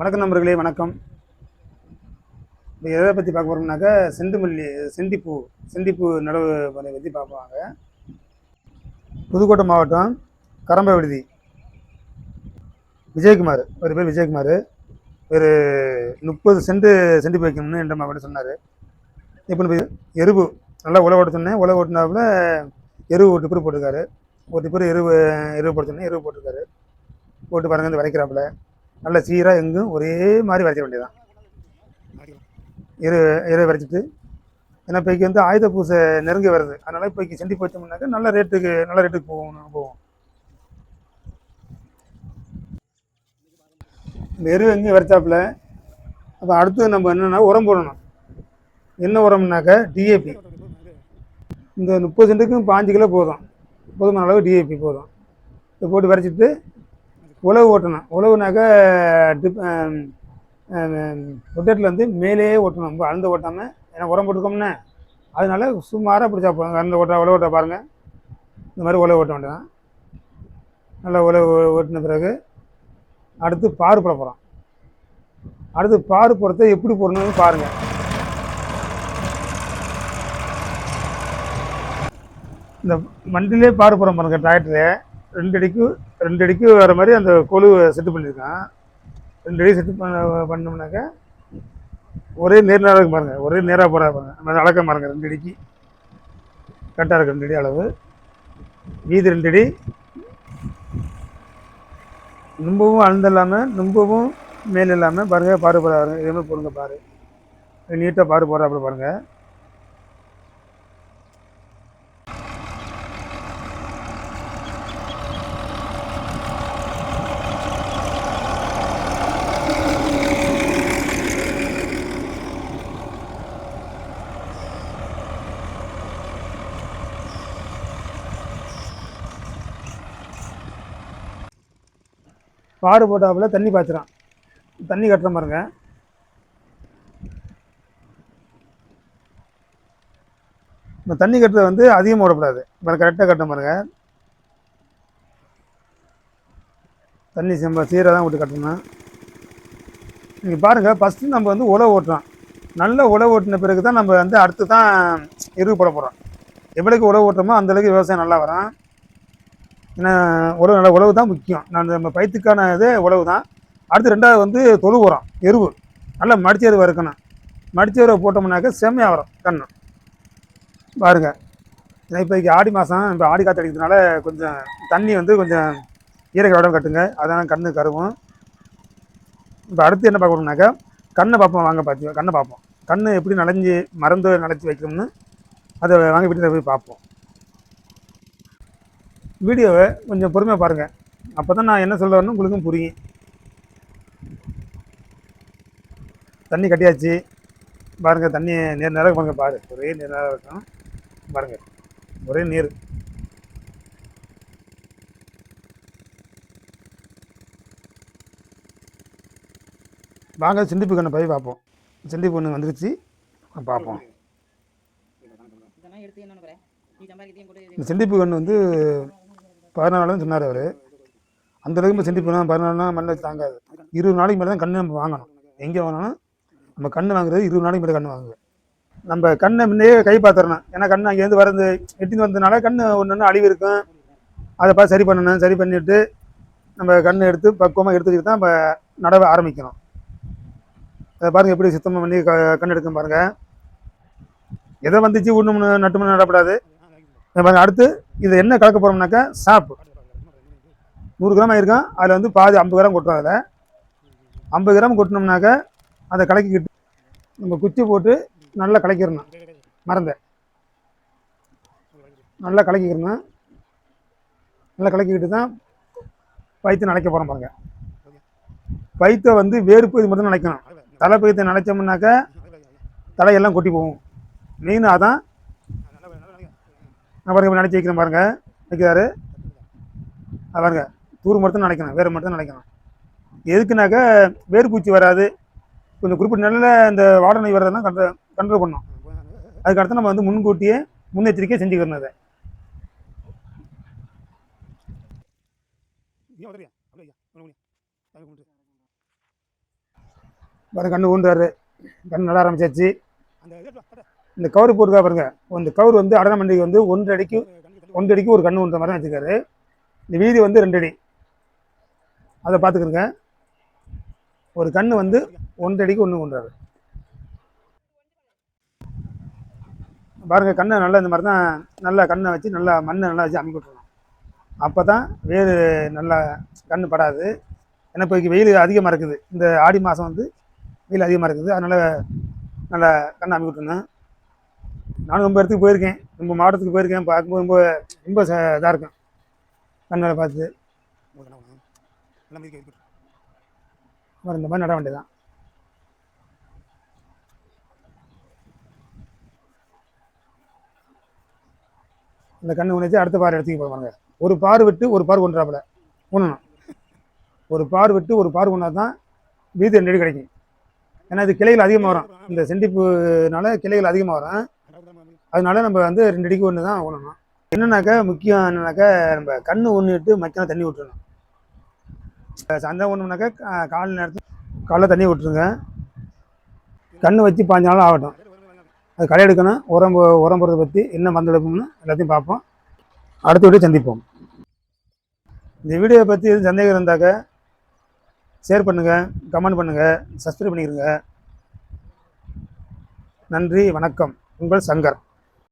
வணக்கம் நண்பர்களே வணக்கம். இப்போ எதை பற்றி பார்க்க போகிறோம்னாக்கா செண்டுமல்லி செந்திப்பூ செந்திப்பூ நடவு முறை பற்றி பார்ப்பாங்க புதுக்கோட்டை மாவட்டம் கரம்ப விடுதி விஜயகுமார் ஒரு பேர் விஜயகுமார். ஒரு முப்பது சென்ட் செண்டிப்பூ வைக்கணும்னு என்ற மாவட்டம் சொன்னார். இப்போ எருவு நல்லா உழவு ஓட்ட சொன்னேன். உழவு ஓட்டினாப்புல எருவு ஒரு டிப்பர் போட்டிருக்காரு. ஒரு டிப்பர் எருவு எருவு போட சொன்னேன். எருவு போட்டிருக்காரு. போட்டு பாருங்க இந்த வரைக்கிறாப்புல. நல்ல சீராக எங்கும் ஒரே மாதிரி வரைக்க வேண்டியதான் இரு இரு வரைச்சிட்டு ஏன்னா இப்போக்கி வந்து ஆயுத பூசை நெருங்கி வருது. அதனால் இப்போக்கி செண்டி போச்சோம்னாக்கா நல்ல ரேட்டுக்கு நல்ல ரேட்டுக்கு போகும் போவோம். இந்த எரு எங்கேயும் வரைச்சாப்புல. அப்போ அடுத்து நம்ம என்னென்னா உரம் போடணும். என்ன உரம்னாக்கா டிஏபி இந்த முப்பது சென்ட்டுக்கும் பாஞ்சு கிலோ போதும். போதுமான அளவு டிஏபி போதும். இதை போட்டு வரைச்சிட்டு உழவு ஓட்டணும். உழவுனாக்கா டிப் ரொட்டேட்டில் வந்து மேலேயே ஓட்டணும். ரொம்ப அழுந்து ஓட்டாமல் ஏன்னா உரம் போட்டுருக்கோம்னா. அதனால சுமாராக பிடிச்சா போதும். அந்த ஓட்ட உழவு ஓட்ட பாருங்கள் இந்த மாதிரி உழவு ஓட்ட வேண்டாம் நல்லா உழவு ஓட்டின பிறகு அடுத்து பாரு போட போகிறோம் அடுத்து பாரு போடுறத எப்படி போடணும்னு பாருங்கள் இந்த வண்டிலே பாரு போகிறோம் பாருங்கள் டிராக்டரு ரெண்டு அடிக்கு ரெண்டு அடிக்கு வர மாதிரி அந்த கொழு செட்டு பண்ணியிருக்கான். ரெண்டு அடி செட்டு பண்ண பண்ணோம்னாக்கா ஒரே நேர் நேராக இருக்கு பாருங்க. ஒரே நேராக போகிறா பாருங்க. நம்ம அளக்க பாருங்க ரெண்டு அடிக்கு கரெக்டாக இருக்குது ரெண்டு அடி அளவு. மீதி ரெண்டு அடி ரொம்பவும் அழுந்த இல்லாமல் ரொம்பவும் மேல் இல்லாமல் பாருங்கள் பாரு போகிறாரு இதே மாதிரி பொருங்க பாரு. நீட்டாக பாரு போடுறா அப்படி பாருங்கள் பாடு போட்டாப்புல தண்ணி பாய்ச்சுறான். தண்ணி கட்டுற பாருங்க. இந்த தண்ணி கட்டுறது வந்து அதிகமாக விடக்கூடாது. இப்போ கரெக்டாக கட்டுற பாருங்க. தண்ணி செம்ப சீராக தான் விட்டு கட்டணும். நீங்கள் பாருங்கள் ஃபஸ்ட்டு நம்ம வந்து உழவு ஓட்டுறோம். நல்ல உழவு ஓட்டின பிறகு தான் நம்ம வந்து அடுத்து தான் எருவு போட போகிறோம் எவ்வளோக்கு உழவு ஓட்டுறோமோ அந்தளவுக்கு விவசாயம் நல்லா வரும். ஏன்னா உழவு நல்ல உழவு தான் முக்கியம். நான் நம்ம பயிர்த்துக்கான இது உழவு தான். அடுத்து ரெண்டாவது வந்து தொழு உரம் எருவு. நல்லா மடிச்ச எருவாக இருக்கணும் மடிச்ச எருவை போட்டோம்னாக்க செம்மையாக வரும் கண்ணு. பாருங்க. ஏன்னா இப்போ ஆடி மாதம் இப்போ ஆடி காற்று அடிக்கிறதுனால கொஞ்சம் தண்ணி வந்து கொஞ்சம் ஈரக இடம் கட்டுங்க. அதான் கண்ணு கருவும். இப்போ அடுத்து என்ன பார்க்கணும்னாக்கா கண்ணை பார்ப்போம் வாங்க பார்த்து கண்ணை பார்ப்போம். கண்ணு எப்படி நனைஞ்சி மருந்து நனைச்சி வைக்கணும்னு அதை வாங்க வீட்டில் போய் பார்ப்போம். வீடியோவை கொஞ்சம் பொறுமையாக பாருங்கள் அப்போ தான் நான் என்ன வரணும் உங்களுக்கும் புரியும். தண்ணி கட்டியாச்சு. பாருங்கள் தண்ணி நேர் நேரம் பாருங்க பாரு. ஒரே நேர் நேரம் இருக்கும் பாருங்கள் ஒரே நீர். வாங்க சிண்டிப்பு கண்ணை போய் பார்ப்போம். சிண்டிப்பு ஒன்று வந்துருச்சு. பார்ப்போம். இந்த சிண்டிப்பு கன்று வந்து பதினாலுன்னு சொன்னார் அவர். அந்த அளவுக்கு சிண்டிப்பு பதினாலுனா மண்ணில் வச்சு தாங்காது. இருபது நாளைக்கு மேலே தான் கன்று நம்ம வாங்கணும். எங்கே வாங்கினாலும் நம்ம கன்று வாங்குறது இருபது நாளைக்கு மேலே கன்று வாங்குவேன் நம்ம கண்ணை முன்னே கை பார்த்துறணும் ஏன்னா கண்ணு அங்கேருந்து வரது எட்டின்னு வந்ததுனால கண்ணு ஒன்று ஒன்று அழிவு இருக்கும். அதை பார்த்து சரி பண்ணணும் சரி பண்ணிவிட்டு நம்ம கண்ணை எடுத்து பக்குவமாக எடுத்துக்கிட்டு தான் நம்ம நடவை ஆரம்பிக்கணும். அதை பாருங்கள் எப்படி சுத்தமாக பண்ணி க கண் எடுக்கும் பாருங்கள் எதை வந்துச்சு ஒன்று நட்டு நடப்படாது. பாருங்கள் அடுத்து இது என்ன கலக்க போகிறோம்னாக்கா சாப்பு. நூறு கிராம் ஆயிருக்கும் அதில் வந்து பாதி ஐம்பது கிராம் கொட்டுறோம் அதில். ஐம்பது கிராம் கொட்டினோம்னாக்கா அதை கலக்கிக்கிட்டு நம்ம குச்சி போட்டு நல்லா கலக்கிடணும். மறந்த. நல்லா கலக்கிக்கிறணும் நல்லா கலக்கிக்கிட்டு தான் பைத்தை நினைக்க போகிறோம் பாருங்க. பைத்தை வந்து வேறு பகுதி மட்டும் நினைக்கணும். தலை பைத்தை நினைச்சோம்னாக்கா தலையெல்லாம் கொட்டி போகும். மெயின் அதான் பாருங்க நினச்சி வைக்கிறேன் பாருங்க. அது பாருங்க. தூர் மட்டும் நினைக்கணும் வேறு மட்டும் நினைக்கணும் எதுக்குனாக்கா வேர்பூச்சி வராது. கொஞ்சம் குறிப்பிட்ட நல்ல இந்த வாடனை வர்றதெல்லாம் கண்ட்ரோல் கண்ட்ரோல் பண்ணும். அதுக்கு அடுத்து நம்ம வந்து முன்கூட்டியே முன்னெச்சரிக்கையாக செஞ்சுக்கணும் அதை. பாருங்க கண்ணு ஊன்றாரு. கண்ணு நட ஆரம்பிச்சாச்சு. இந்த கவர் போட்டுக்கா பாருங்க. இந்த கவர் வந்து அடனமண்டிக்கு வந்து ஒன்று அடிக்கு ஒன்று அடிக்கு ஒரு கண்ணு ஊன்ற மாதிரி தான் வச்சுருக்காரு. இந்த வீதி வந்து ரெண்டு அடி. அதை பார்த்துக்கிறங்க ஒரு கண்ணு வந்து ஒன்றரை அடிக்கு ஒன்று கொண்டாரு பாருங்கள் கண்ணை நல்லா இந்த மாதிரி தான் நல்லா கண்ணை வச்சு நல்லா மண்ணை நல்லா வச்சு அமைக்க விட்டுருணும் அப்போ தான் வேறு நல்லா கண்ணு படாது. ஏன்னா இப்போ வெயில் அதிகமாக இருக்குது. இந்த ஆடி மாதம் வந்து வெயில் அதிகமாக இருக்குது. அதனால் நல்லா கண்ணை அமைக்க விட்டுருந்தேன் நானும் ரொம்ப இடத்துக்கு போயிருக்கேன். ரொம்ப மாவட்டத்துக்கு போயிருக்கேன். பார்க்கும்போது ரொம்ப ரொம்ப இதாக இருக்கும். கண்ணால் பார்த்து. அப்புறம் இந்த மாதிரி நட வேண்டியதான் இந்த கண்ணு உணர்ச்சி அடுத்த பார் இடத்துக்கு போவாங்க ஒரு பார் விட்டு ஒரு பார் கொண்டுறாப்புல ஊனணும். ஒரு பார் விட்டு ஒரு பார் கொண்டா தான் வீதி ரெண்டு கிடைக்கும். ஏன்னா இது கிளைகள் அதிகமாக வரும். இந்த செண்டிப்புனால கிளைகள் அதிகமாக வரும். அதனால நம்ம வந்து ரெண்டு அடிக்கு ஒன்று தான் ஊனணும் என்னன்னாக்கா முக்கியம் என்னன்னாக்கா நம்ம கண்ணு ஒன்றுட்டு மக்கின தண்ணி விட்டுருணும் சந்தை ஒன்றுனாக்கா காலை நேரத்தில் காலைல தண்ணி விட்டுருங்க கண்ணு வச்சு பாஞ்சு நாள் ஆகட்டும். அது களை எடுக்கணும் உரம் உரம் போடுறதை பற்றி என்ன மருந்து எடுப்போம்னு எல்லாத்தையும் பார்ப்போம். அடுத்த வீடியோ சந்திப்போம். இந்த வீடியோவை பற்றி எதுவும் சந்தேகம் இருந்தாக்க ஷேர் பண்ணுங்கள் கமெண்ட் பண்ணுங்கள் சப்ஸ்கிரைப் பண்ணிக்கிறங்க நன்றி வணக்கம். உங்கள் சங்கர்.